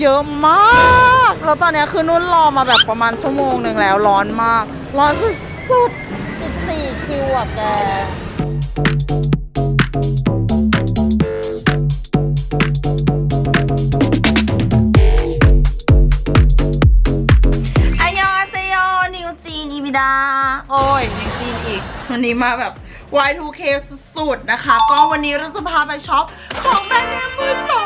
เยอะมาก แล้วตอนเนี้ยคือนุ่นรอมาแบบประมาณชั่วโมงหนึ่งแล้วร้อนมาก ร้อนสุดๆ 14 คิวอะแกอายอเซโยนิวจีนอีบิดา โอ้ยนิวจีนอีก วันนี้มาแบบ Y2K สุดๆ นะคะ ก็วันนี้เราจะพาไปช็อปของแบรนด์เนมมือสองซึ่งมันเป็นร้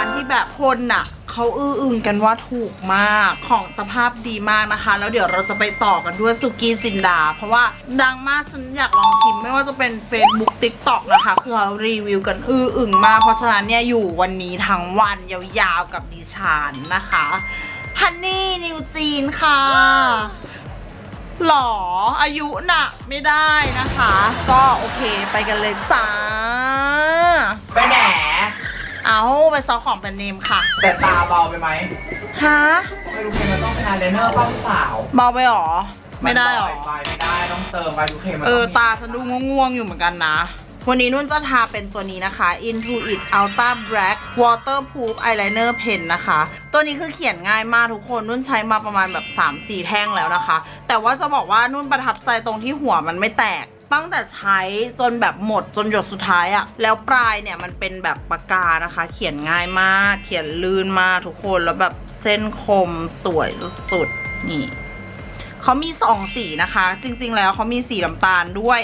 านที่แบบคนน่ะเขาอื้ออึงกันว่าถูกมากของสภาพดีมากนะคะ แล้วเดี๋ยวเราจะไปต่อกันด้วยสุกี้ซินดา เพราะว่าดังมากฉันอยากลองชิมไม่ว่าจะเป็น Facebook TikTok นะคะคือเรารีวิวกันอื้ออึงมากเพราะฉะนั้นเนี่ยอยู่วันนี้ทั้งวันยาวๆกับดิฉันนะคะฮันนี่นิวจีนค่ะหรออายุหน่ะไม่ได้นะคะ ก็โอเคไปกันเลยจ้าไป เอาไปซอของแบรนด์เนมค่ะ แต่ตาเบาไปไหมฮะ ไม่รู้เพลงมันต้องเป็นไอายไลเนอร์เป้าสาวเบาไปหรอ ไม่ได้หรอ ไปไม่ได้ต้องเติมไปทุกเพลงมันเอต้อองมีตาฉันดูง่วงๆอยู่เหมือนกันนะ วันนี้นุ่นจะทาเป็นตัวนี้นะคะ Intuit Ultra Black Waterproof Eyeliner Pen นะคะ ตัวนี้คือเขียนง่ายมากทุกคน นุ่นใช้มาประมาณแบบ 3-4 แท่งแล้วนะคะ แต่ว่าจะบอกว่านุ่นประทับใจตรงที่หัวมันไม่แตก ตั้งแต่ใช้จนแบบหมดจนหยดสุดท้ายอะแล้วปลายเนี่ยมันเป็นแบบปากกานะคะ เขียนง่ายมาก เขียนลื่นมากทุกคนแล้วแบบเส้นคมสวยสุดๆนี่เขามีสองสีนะคะ จริง ๆ แล้วเขามีสีน้ำตาลด้วย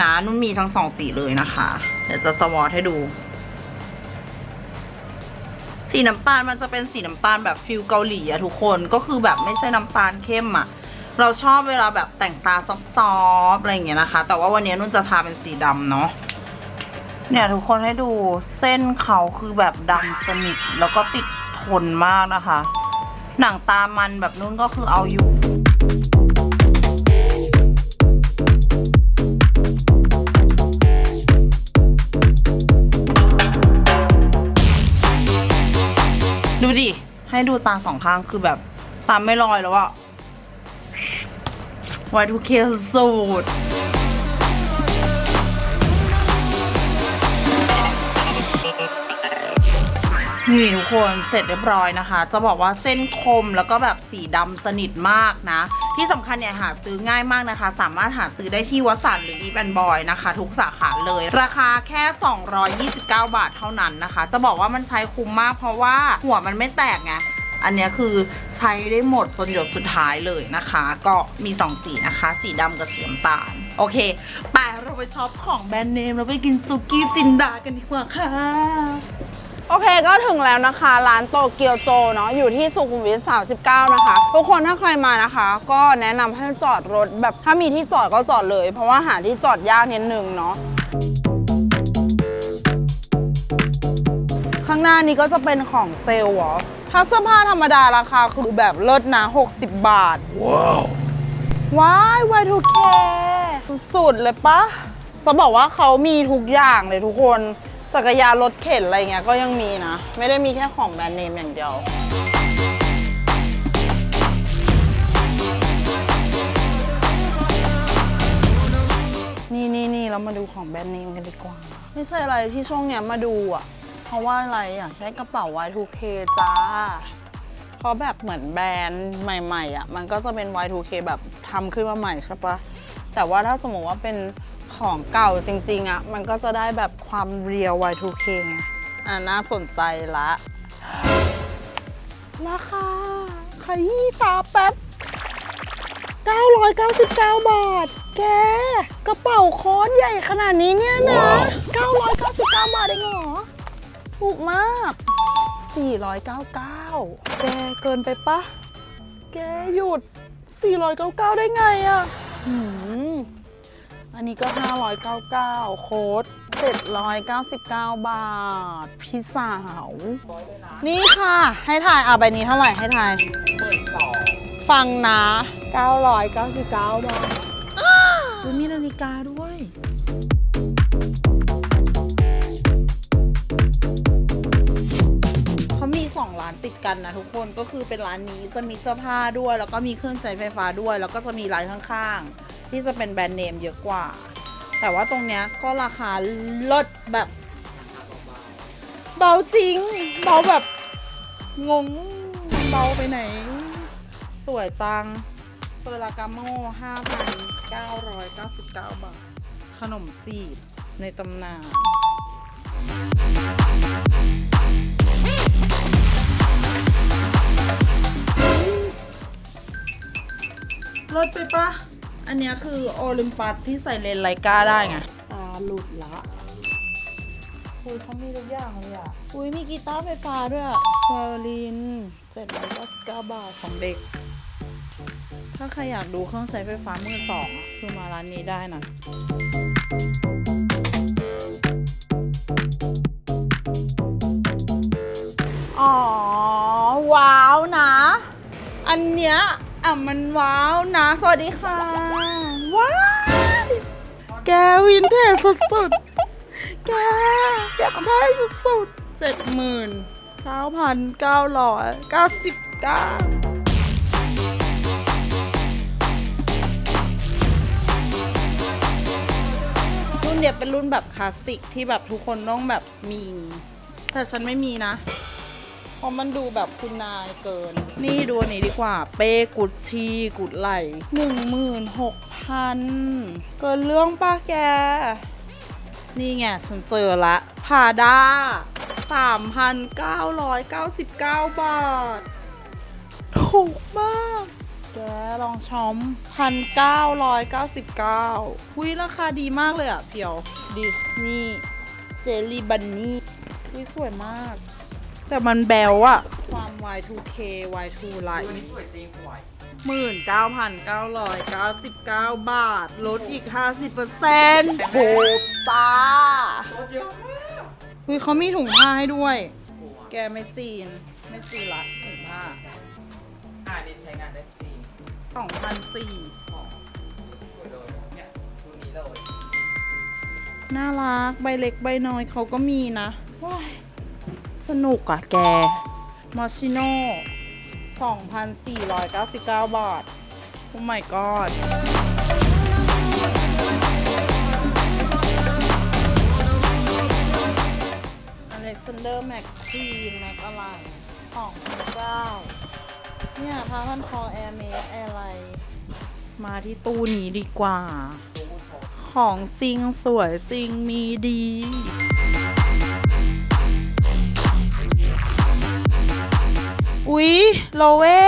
นะนุ่นมีทั้งสองสีเลยนะคะ เดี๋ยวจะสวอตให้ดู สีน้ำตาลมันจะเป็นสีน้ำตาลแบบฟิลเกาหลีอะทุกคนก็คือแบบไม่ใช่น้ำตาลเข้มอะ เราชอบเวลาแบบแต่งตาซอฟๆอะไรอย่างเงี้ยนะคะ แต่ว่าวันนี้นุ่นจะทาเป็นสีดำเนาะเนี่ยทุกคนให้ดูเส้นเขาคือแบบดำสนิทแล้วก็ติดทนมากนะคะ หนังตามันแบบนุ่นก็คือเอาอยู่ดูดิ ให้ดูตาสองข้างคือแบบตาไม่ลอยแล้วอะ Y2K สูตรนี่ทุกคนเสร็จเรียบร้อยนะคะ จะบอกว่าเส้นคมแล้วก็แบบสีดำสนิทมากนะ ที่สำคัญเนี่ยหาซื้อง่ายมากนะคะ สามารถหาซื้อได้ที่วัสันหรืออีแบนบอยนะคะ ทุกสาขาเลย ราคาแค่ 229 บาทเท่านั้นนะคะ จะบอกว่ามันใช้คุ้มมากเพราะว่าหัวมันไม่แตกไงอันนี้คือ ใช้ได้หมดจนหยดสุดท้ายเลยนะคะ ก็มี2สีนะคะ สีดำกับสีน้ำตาล โอเค ไปเราไปช็อปของแบรนด์เนมเราไปกินซุกี้จินดากันดีกว่าค่ะ โอเคก็ถึงแล้วนะคะ ร้านโตเกียวโจเนาะอยู่ที่สุขุมวิท39 นะคะ ทุกคนถ้าใครมานะคะ ก็แนะนำให้จอดรถแบบถ้ามีที่จอดก็จอดเลย เพราะว่าหาที่จอดยากนิดนึงเนาะข้างหน้านี้ก็จะเป็นของเซลล์เหรอ ถ้าเสื้อผ้าธรรมดาราคาคือแบบเลิศนะ60 บาท ว้าว ว้าย Y2K สุดๆเลยปะจะบอกว่าเขามีทุกอย่างเลยทุกคน จักรยานรถเข็นอะไรเงี้ยก็ยังมีนะ ไม่ได้มีแค่ของแบรนด์เนมอย่างเดียวนี่นี่นี่เรามาดูของแบรนด์เนมกันดีกว่า ไม่ใช่อะไรที่ช่วงเนี้ยมาดูอะ เพราะว่าอะไรอยากได้กระเป๋า Y2K จ้า เพราะแบบเหมือนแบรนด์ใหม่ๆอะมันก็จะเป็น Y2K แบบทำขึ้นมาใหม่ใช่ปะแต่ว่าถ้าสมมติว่าเป็นของเก่าจริงๆอะมันก็จะได้แบบความเรียว Y2K ไงอะน่าสนใจละราคาขยี้ตาแป๊บ 999 บาท แก กระเป๋าคอสใหญ่ขนาดนี้เนี่ยนะ 999 บาทเองเหรอ ถูกมาก 499 แกเกินไปปะ แกหยุด 499 ได้ไงอะ่ะหืมอันนี้ก็ 599 โค้ด799 บาท พี่สาว นี่ค่ะ ให้ถ่ายอะใบนี้เท่าไหร่ให้ถ่าย ฟังนะ 999 บาทมีนาฬิกาด้วย ติดกันนะทุกคนก็คือเป็นร้านนี้จะมีเสื้อผ้าด้วย แล้วก็มีเครื่องใช้ไฟฟ้าด้วย แล้วก็จะมีร้านข้างๆ ที่จะเป็นแบรนด์เนมเยอะกว่า แต่ว่าตรงเนี้ยก็ราคาลดแบบเบาจริงเบาแบบงงเบาไปไหน สวยจังเฟอร์รากาโม่5,999 บาท ขนมจีบในตำนาน รถไปปะอันเนี้ยคือโอลิมปัสที่ใส่เลนส์ไลกาได้ไง ตาหลุดละคุยเขามีทุกอย่างเลยอะคุยมีกีตาร์ไฟฟ้าด้วยอะไวโอลิน799บาทของเด็ก ถ้าใครอยากดูเครื่องใช้ไฟฟ้ามือสองอะคือมาร้านนี้ได้นะอ๋อ ว้าวนะ อันเนี้ย อะมันว้าวนะ สวัสดีค่ะ ว้าวแกวินเทจสุดๆ แกอยากได้สุดๆเจ็ดหมื่นเก้าพันเก้าร้อยเก้าสิบเก้ารุ่นเนี้ยเป็นรุ่นแบบคลาสสิกที่แบบทุกคนต้องแบบมี แต่ฉันไม่มีนะ เพราะมันดูแบบคุณนายเกิน นี่ดูอันนี้ดีกว่า เป้กุชชี่กุดไหลหนึ่งหมื่นหกพันเกินเรื่องป้าแก นี่ไงฉันเจอละพาด้าสามพันเก้าร้อยเก้าสิบเก้าบาท ถูกมากแกลองชมพันเก้าร้อยเก้าสิบเก้าวิราคาดีมากเลยอะเพียว ดิสนีย์เจลลี่บันนี่วิสวยมาก แต่มันแบวอะความ Y2K Y2 Lite ตัวนี้สวยจริงสวยหมื่นเก้าพันเก้าร้อยเก้าสิบเก้าบาท ลดอีกห้าสิบเปอร์เซ็นต์โหตาตัวเยอะมากอุ้ยเขามีถุงผ้าให้ด้วย แกไม่จีน ไม่จีนละถุงผ้าอ่านี่ใช้งานได้จริงสองพันสี่ของสวยเลยเนี่ยตัวนี้เลยน่ารัก ใบเล็กใบน้อยเขาก็มีนะว้าย สนุกอะแกมอชิโน่2,499 บาท โอ้ my god อเล็กซานเดอร์แม็กควีนแม็กอะไร2,009เนี่ยพาพันคอแอร์เมสแอร์ไลมาที่ตู้นี้ดีกว่า ของจริงสวยจริงมีดี อุ๊ยโลเว่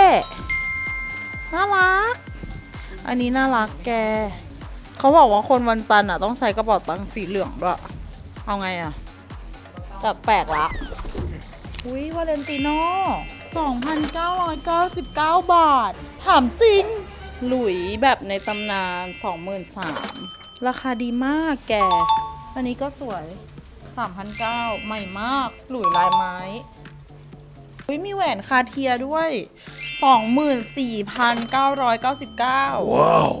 น่ารัก อันนี้น่ารักแก เขาบอกว่าคนวันจันทร์อะ ต้องใช้กระเป๋าตังค์สีเหลืองด้วย เอาไงอะแบบแปลกละ อุ๊ยวาเลนติโน่2,999 บาท ถามจริง หลุยแบบในตำนาน 23,000ราคาดีมากแก อันนี้ก็สวย 3,900ใหม่มาก หลุยลายไม้ อุ้ยมีแหวนคาเทียด้วย 24,999 ว้าว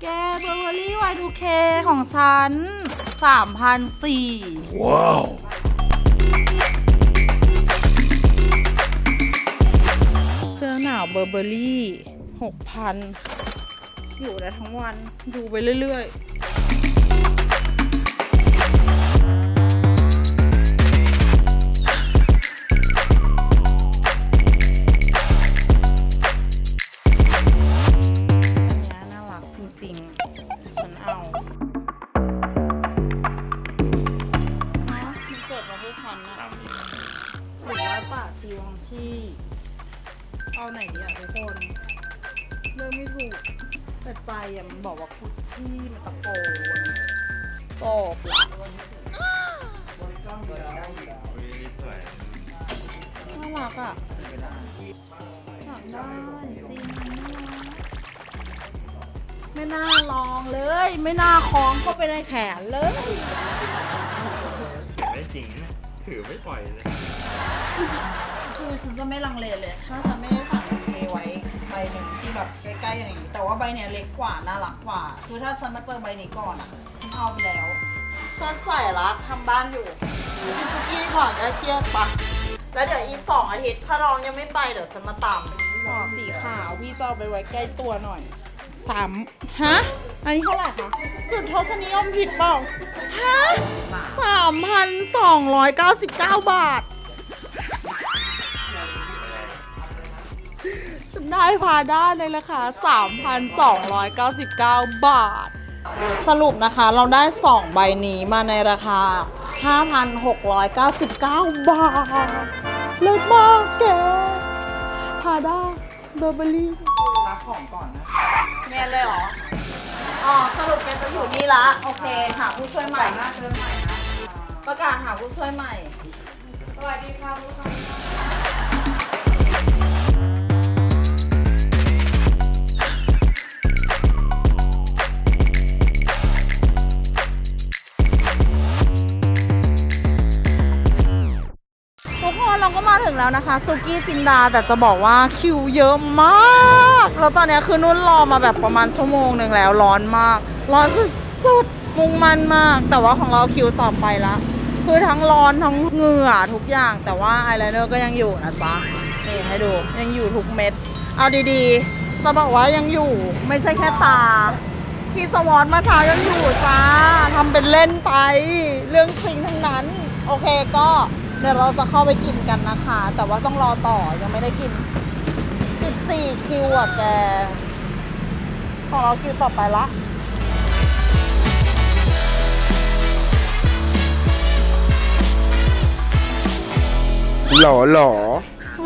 แกเบอร์เวอรี่ Y2K ของฉัน3,400 Wow. เสื้ หนาวเบอร์เบอรี่หกพันอยู่ได้ทั้งวัน ดูไปเรื่อยๆ ตอบละน่ารักอะอยากได้จริงไม่น่าลองเลย ไม่น่าคล้องเข้าไปในแขนเลย ถือไม่จริงนะถือไม่ปล่อยเลย คือฉันจะไม่ลังเลเลย ถ้าฉันไม่ได้สั่งดีเไว้ใบหนึ่งที่แบบใก ล้ๆอย่างนี้ แต่ว่าใบเนี้ยเล็กกว่าน่ารักกว่า คือถ้าฉันมาเจอใบนี้ก่อนอะฉันเอาไปแล้วฉันใส่ละทำบ้านอยู่กินซุกี้ดีกว่าแก้เครียดปะแล้วเดี๋ยวอีกสองอาทิตย์ถ้าน้องยังไม่ไปเดี๋ยวฉันมาตามห่อสีขาวพี่จะเอาไปไว้ใกล้ตัวหน่อยสามฮะ อันนี้เท่าไหร่คะ จุดทศนิยมผิดเปล่าฮะสามพันสองร้อยเก้าสิบเก้าบาท ได้พาด้าในราคา 3,299 บาท สรุปนะคะเราได้ 2 ใบนี้มาในราคา 5,699 บาท เลิศมากแกพาด้าเบอร์เบอรี่รับของก่อนนะเนียนเลยเหรอ อ๋อ สรุปแกจะอยู่นี่ละ โอเค หาผู้ช่วยใหม่หน้าเชิญใหม่นะประกาศหาผู้ช่วยใหม่ สวัสดีค่ะลูกค้า แล้วนะคะซุกี้จินดาแต่จะบอกว่าคิวเยอะมาก แล้วตอนนี้คือนุ่นรอมาแบบประมาณชั่วโมงหนึ่งแล้วร้อนมาก ร้อนสุดๆมุงมันมาก แต่ว่าของเราคิวต่อไปละคือทั้งร้อนทั้งเหงื่อทุกอย่าง แต่ว่าอายไลเนอร์ก็ยังอยู่นะจ๊ะนี่ให้ดูยังอยู่ทุกเม็ด เอาดีๆ จะบอกว่ายังอยู่ไม่ใช่แค่ตาพี่สวอนมาเช้ายังอยู่จ้าทำเป็นเล่นไป เรื่องจริงทั้งนั้น โอเคก็ เดี๋ยวเราจะเข้าไปกินกันนะคะ แต่ว่าต้องรอต่อยังไม่ได้กิน 14 คิวอะแก ของเราคิวต่อไปละหล่อหล่อ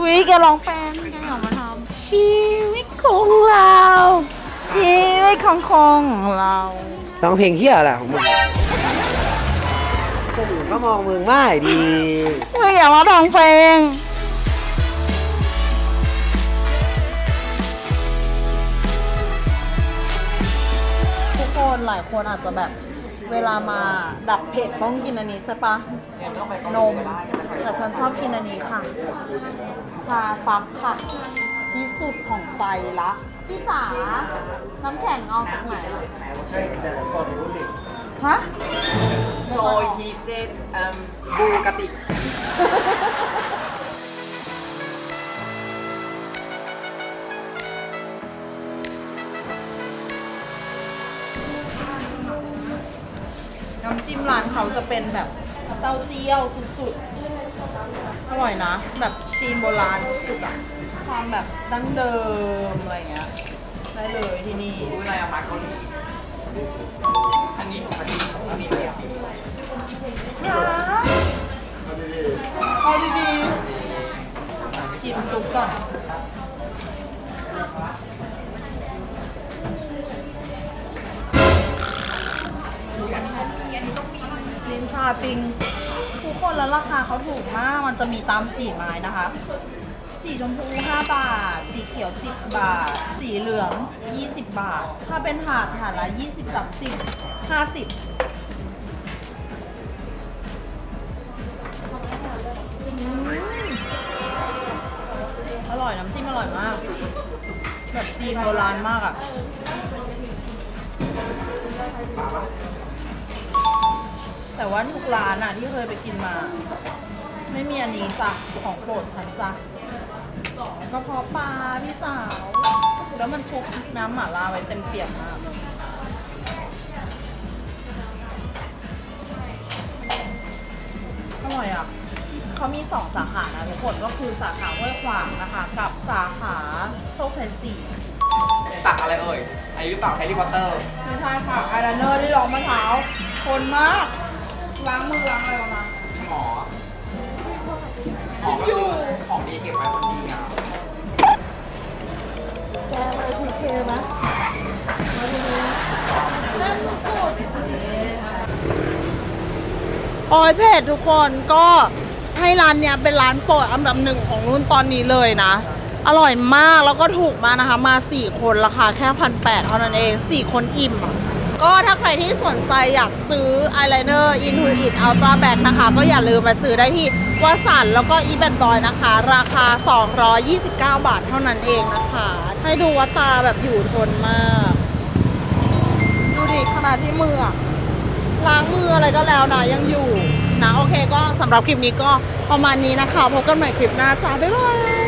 วิแกร้องแปลงแกอยากมาทำชีวิตของเรา ชีวิตของของเรา ร้องเพลงเฮียอะไรของมึง คนอื่นก็มองมึงไม่ดี ไม่อยากมาทำเพลงทุกคนหลายคนอาจจะแบบเวลามาดับเผ็ดต้องกินอันนี้ใช่ปะเนี่ยไม่ต้องไปนม แต่ฉันชอบกินอันนี้ค่ะ ชาฟักค่ะที่สุดของไฟละ พี่จ๋าน้ำแข็งเอาจากไหนอะฮะ โซยฮีเซตเอ่มบูกะติกน้ำจิ้มร้านเขาจะเป็นแบบเต้าเจี้ยวสุดๆ อร่อยนะ แบบจีนโบราณสุดๆอะความแบบดั้งเดิมอะไรเงี้ย ได้เลยที่นี่ดูอะไรอะมาเกาหลี อันนี้ของอันนี้อันนี้ไม่ยเอาดีๆชิมซุปก่อนลิ้นชาจริง ทุกคนแล้วราคาเขาถูกมาก มันจะมีตามสีไม้นะคะ สีชมพู 5 บาท สีเขียว 10 บาท สีเหลือง 20 บาท ถ้าเป็นถาดถาดละ 20 30 50อร่อย น้ำจิ้มอร่อยมาก แบบจีนโบราณมากอะ่ะแต่ว่าทุกร้านอะ ที่เคยไปกินมา ไม่มีอันนี้จ้ะของโปรดฉันจ้ะ กระเพาะปลาพี่สาว แล้วมันชุบน้ำหม่าล่าไว้เต็มเปี่ยมมากอร่อยอะเขามีสองสาขานะทุกคนก็คือสาขาห้วยขวางนะคะ กับสาขาโชคชัยสี่ตักอะไรเอ่ยอันนี้หรือเปล่าแฮร์รี่พอตเตอร์ไม่ใช่ค่ะไอลายเนอร์ที่รองมะพร้าวคนมากล้างมือล้างอะไรประมาณพี่หมอของก็คือของดีเก็บไว้คนเดี โอ้ยเพจทุกคนก็ให้ร้านเนี้ยเป็นร้านโปรดอันดับหนึ่งของรุ่นตอนนี้เลยนะ อร่อยมากแล้วก็ถูกมากนะคะ มา 4 คนราคาแค่พันแปดเท่านั้นเอง 4 คนอิ่มอะ ก็ถ้าใครที่สนใจอยากซื้ออายไลเนอร์ Intuit Ultra Black นะคะ ก็อย่าลืมมาซื้อได้ที่วสันแล้วก็อีแบนบอยนะคะ ราคา 229 บาทเท่านั้นเองนะคะ ให้ดูว่าตาแบบอยู่ทนมาก ดูดิขนาดที่มือล้างมืออะไรก็แล้วนะยังอยู่นะ โอเคก็สำหรับคลิปนี้ก็ประมาณนี้นะคะ พบกันใหม่คลิปหน้าจ้าบ๊ายบาย